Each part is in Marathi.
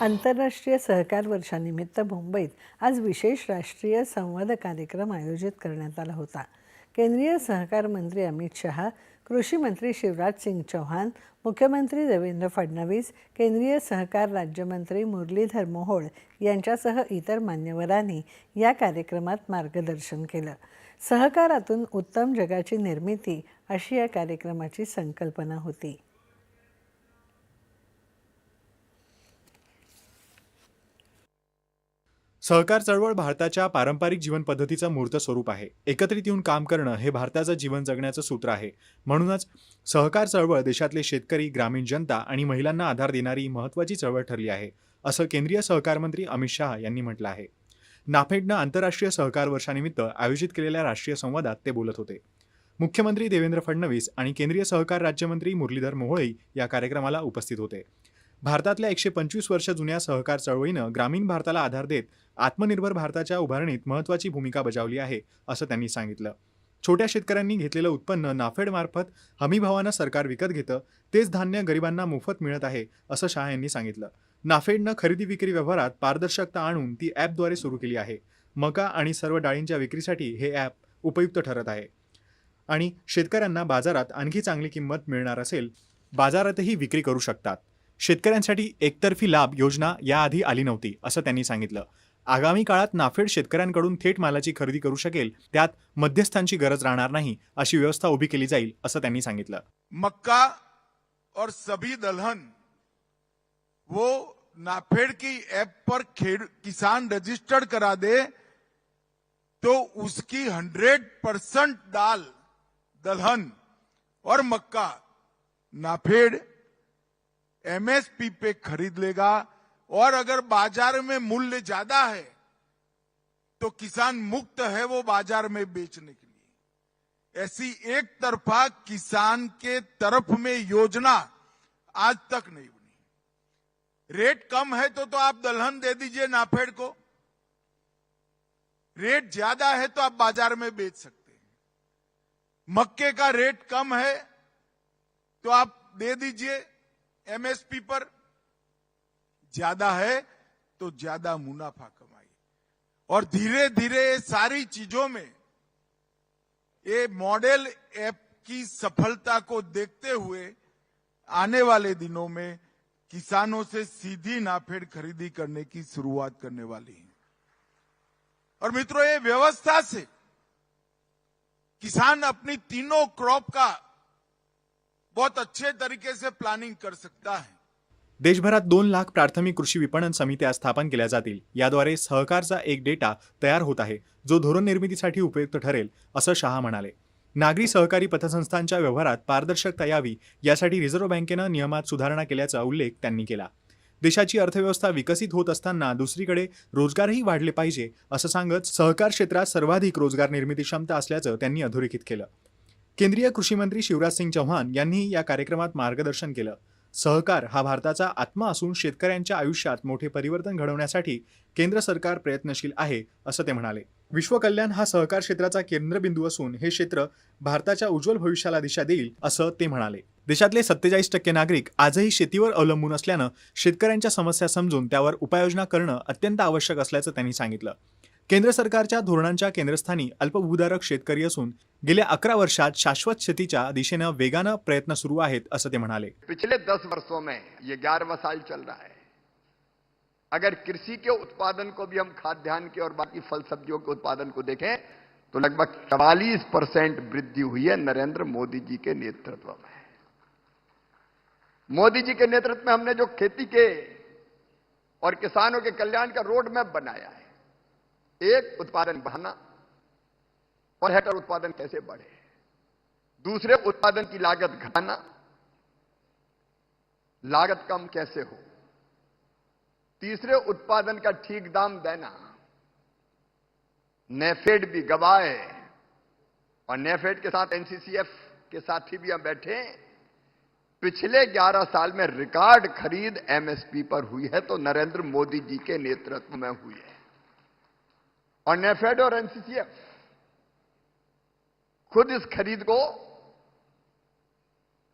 आंतरराष्ट्रीय सहकार वर्षानिमित्त मुंबईत आज विशेष राष्ट्रीय संवाद कार्यक्रम आयोजित करण्यात आला होता. केंद्रीय सहकार मंत्री अमित शहा कृषी मंत्री शिवराज सिंग चौहान मुख्यमंत्री देवेंद्र फडणवीस केंद्रीय सहकार राज्यमंत्री मुरलीधर मोहोळ यांच्यासह इतर मान्यवरांनी या कार्यक्रमात मार्गदर्शन केलं. सहकारातून उत्तम जगाची निर्मिती अशी या कार्यक्रमाची संकल्पना होती. सहकार चळवळ भारताच्या पारंपरिक जीवन पद्धतीचं मूर्त स्वरूप आहे. एकत्रित येऊन काम करणं हे भारताचं जीवन जगण्याचं सूत्र आहे. म्हणूनच सहकार चळवळ देशातले शेतकरी ग्रामीण जनता आणि महिलांना आधार देणारी महत्त्वाची चळवळ ठरली आहे असं केंद्रीय सहकार मंत्री अमित शहा यांनी म्हटलं आहे. नाफेडनं आंतरराष्ट्रीय सहकार वर्षानिमित्त आयोजित केलेल्या राष्ट्रीय संवादात ते बोलत होते. मुख्यमंत्री देवेंद्र फडणवीस आणि केंद्रीय सहकार राज्यमंत्री मुरलीधर मोहोळी या कार्यक्रमाला उपस्थित होते. भारतातल्या एकशे पंचवीस वर्ष जुन्या सहकार चळवळीनं ग्रामीण भारताला आधार देत आत्मनिर्भर भारताच्या उभारणीत महत्त्वाची भूमिका बजावली आहे असं त्यांनी सांगितलं. छोट्या शेतकऱ्यांनी घेतलेलं उत्पन्न नाफेडमार्फत हमीभावानं सरकार विकत घेतं तेच धान्य गरिबांना मोफत मिळत आहे असं शहा यांनी सांगितलं. नाफेडनं खरेदी विक्री व्यवहारात पारदर्शकता आणून ती ॲपद्वारे सुरू केली आहे. मका आणि सर्व डाळींच्या विक्रीसाठी हे ॲप उपयुक्त ठरत आहे. आणि शेतकऱ्यांना बाजारात आणखी चांगली किंमत मिळणार असेल बाजारातही विक्री करू शकतात. शेतकऱ्यांसाठी एकतर्फी लाभ योजना याआधी आली नव्हती असं त्यांनी सांगितलं. आगामी काळात नाफेड शेतकऱ्यांकडून थेट मालाची खरेदी करू शकेल त्यात मध्यस्थांची गरज राहणार नाही अशी व्यवस्था उभी केली जाईल असं त्यांनी सांगितलं. मक्का और सभी दलहन वो नाफेड की ऐप पर खेड किसान रजिस्टर्ड करा दे तो उसकी हंड्रेड परसेंट दाल दलहन और मक्का नाफेड एमएसपी पे खरीद लेगा और अगर बाज़ार में मूल्य ज़्यादा है तो किसान मुक्त है वो बाज़ार में बेचने के लिए। ऐसी एक तरफा किसान के तरफ़ में योजना आज तक नहीं बनी। रेट कम है तो तो आप दलहन दे दीजिए नाफेड को। रेट ज़्यादा है तो आप बाज़ार में बेच सकते हैं। मक्के का रेट कम है तो आप दे दीजिए। एमएसपी पर ज़्यादा है तो ज़्यादा मुनाफा कमाइए। और धीरे धीरे सारी चीज़ों में ये मॉडल ऐप की सफलता को देखते हुए आने वाले दिनों में किसानों से सीधी नाफेड खरीदी करने की शुरुआत करने वाली है। और मित्रों, ये व्यवस्था से किसान अपनी तीनों क्रॉप का बहुत अच्छे तरीके से प्लानिंग कर सकता है। देशभरात दोन लाख प्राथमिक कृषी विपणन समित्या स्थापन केल्या जातील. याद्वारे सहकारचा एक डेटा तयार होत आहे जो धोरण निर्मितीसाठी उपयुक्त ठरेल असं शहा म्हणाले. नागरी सहकारी पतसंस्थांच्या व्यवहारात पारदर्शकता यावी यासाठी रिझर्व्ह बँकेनं नियमात सुधारणा केल्याचा उल्लेख त्यांनी केला. देशाची अर्थव्यवस्था विकसित होत असताना दुसरीकडे रोजगारही वाढले पाहिजे असं सांगत सहकार क्षेत्रात सर्वाधिक रोजगार निर्मिती क्षमता असल्याचं त्यांनी अधोरेखित केलं. केंद्रीय कृषी मंत्री शिवराज सिंग चौहान यांनी या कार्यक्रमात मार्गदर्शन केलं. सहकार हा भारताचा आत्मा असून शेतकऱ्यांच्या आयुष्यात मोठे परिवर्तन घडवण्यासाठी केंद्र सरकार प्रयत्नशील आहे असं ते म्हणाले. विश्वकल्याण हा सहकार क्षेत्राचा केंद्रबिंदू असून हे क्षेत्र भारताच्या उज्ज्वल भविष्याला दिशा देईल असं ते म्हणाले. देशातले सत्तेचाळीस टक्के नागरिक आजही शेतीवर अवलंबून असल्यानं शेतकऱ्यांच्या समस्या समजून त्यावर उपाययोजना करणं अत्यंत आवश्यक असल्याचं त्यांनी सांगितलं. केंद्र सरकारच्या धोरणांच्या केंद्रस्थानी अल्पभूधारक शेतकरी असून गेल्या अकरा वर्षात शाश्वत शेतीच्या दिशेनं वेगानं प्रयत्न सुरू आहेत, असं ते म्हणाले. पिछले दस वर्षों में ये ग्यारहवा साल चल रहा है। अगर कृषि के उत्पादन को भी हम खाद्यान्न के और बाकी फल सब्जियों के उत्पादन को देखें तो लगभग चवालीस परसेंट वृद्धि हुई है नरेंद्र मोदी जी के नेतृत्व में। मोदी जी के नेतृत्व में हमने जो खेती के और किसानों के कल्याण का रोड मैप बनाया है। एक, उत्पादन बढ़ाना, पर हेक्टर उत्पादन कैसे बढ़े? दूसरे, उत्पादन की लागत घटाना, लागत कम कैसे हो? तीसरे, उत्पादन का ठीक दाम देना, नेफेड भी गवाए, और नेफेड के साथ एनसीसीएफ के साथी भी हम बैठे पिछले 11 साल में रिकॉर्ड खरीद एमएसपी पर हुई है तो नरेंद्र मोदी जी के नेतृत्व में हुई है। और नेफेड और एनसीसीएफ खुद इस खरीद को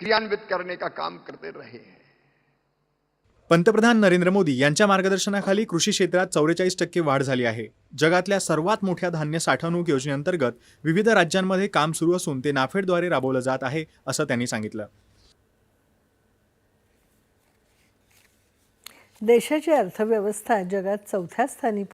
क्रियान्वित करने का काम करते रहे हैं। पंतप्रधान नरेंद्र मोदी यांच्या मार्गदर्शनाखाली कृषी क्षेत्रात चौवेचाळीस टक्के वाढ झाली आहे. जगातल्या सर्वात मोठ्या धान्य साठवणूक योजनेअंतर्गत विविध राज्यांमध्ये काम सुरू असून ते नाफेडद्वारे राबवलं जात आहे असं त्यांनी सांगितलं. देशाची अर्थव्यवस्था जगात चौथ्या स्थानी